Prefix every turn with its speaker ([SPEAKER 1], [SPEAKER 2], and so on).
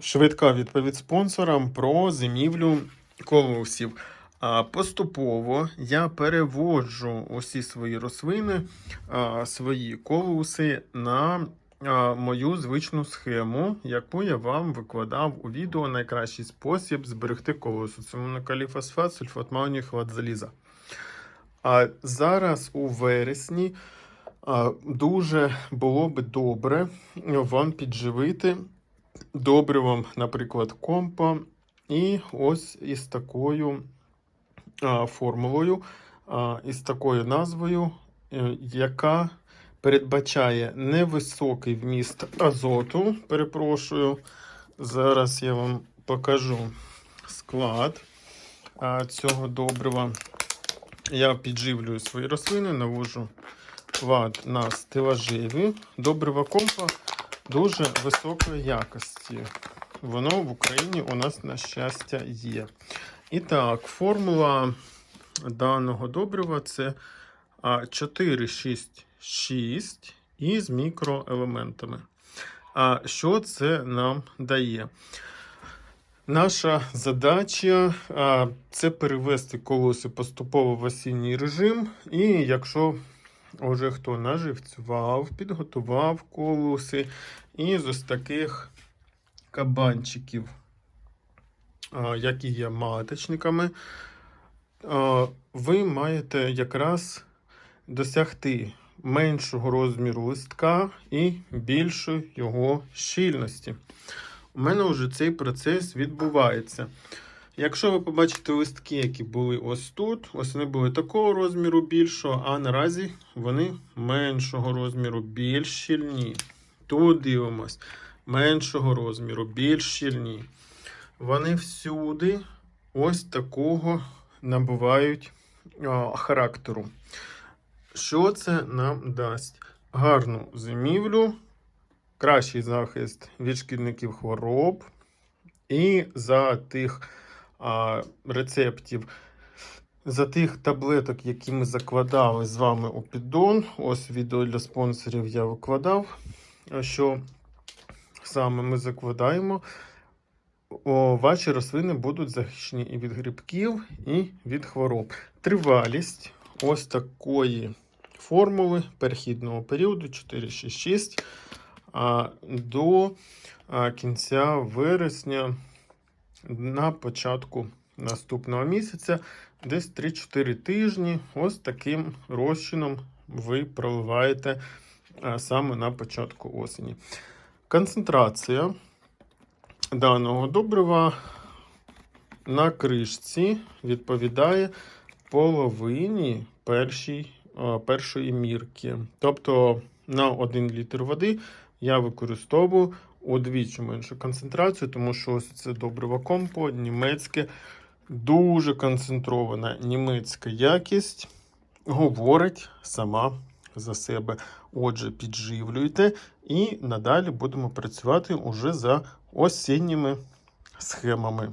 [SPEAKER 1] Швидка відповідь спонсорам про зимівлю колосів. Поступово я переводжу усі свої рослини, свої колоси на мою звичну схему, яку я вам викладав у відео найкращий спосіб зберегти колосу. Це монокаліфосфат, сульфат магнію, заліза. А зараз у вересні дуже було би добре вам підживити добривом, наприклад, компа. І ось із такою формулою, із такою назвою, е, яка передбачає невисокий вміст азоту. Перепрошую, зараз я вам покажу склад цього добрива. Я підживлюю свої рослини, навожу вад на стелажеві. Добрива компа дуже високої якості. Воно в Україні у нас, на щастя, є. І так, формула даного добрива це а, 4, 6, 6 із мікроелементами. А що це нам дає? Наша задача це перевести колоси поступово в осінній режим. І якщо вже хто наживцював, підготував колоси, і з ось таких кабанчиків, які є маточниками, ви маєте якраз досягти меншого розміру листка і більшої його щільності. У мене вже цей процес відбувається. Якщо ви побачите листки, які були ось тут, ось вони були такого розміру більшого, а наразі вони меншого розміру, більш щільні. Тут дивимось, меншого розміру, більш щільні. Вони всюди ось такого набувають а, характеру. Що це нам дасть? Гарну зимівлю, кращий захист від шкідників хвороб. І за тих рецептів, за тих таблеток, які ми закладали з вами у піддон. Ось відео для спонсорів я викладав, що саме ми закладаємо. О, ваші рослини будуть захищені і від грибків, і від хвороб. Тривалість ось такої формули перехідного періоду 466 а, до кінця вересня на початку наступного місяця, десь 3-4 тижні. Ось таким розчином ви проливаєте саме на початку осені. Концентрація даного добрива на кришці відповідає половині першій, першої мірки. Тобто на 1 літр води я використовую удвічі меншу концентрацію, тому що ось це добриво компо, німецьке, дуже концентрована німецька якість говорить сама за себе. Отже, підживлюйте і надалі будемо працювати уже за осінніми схемами.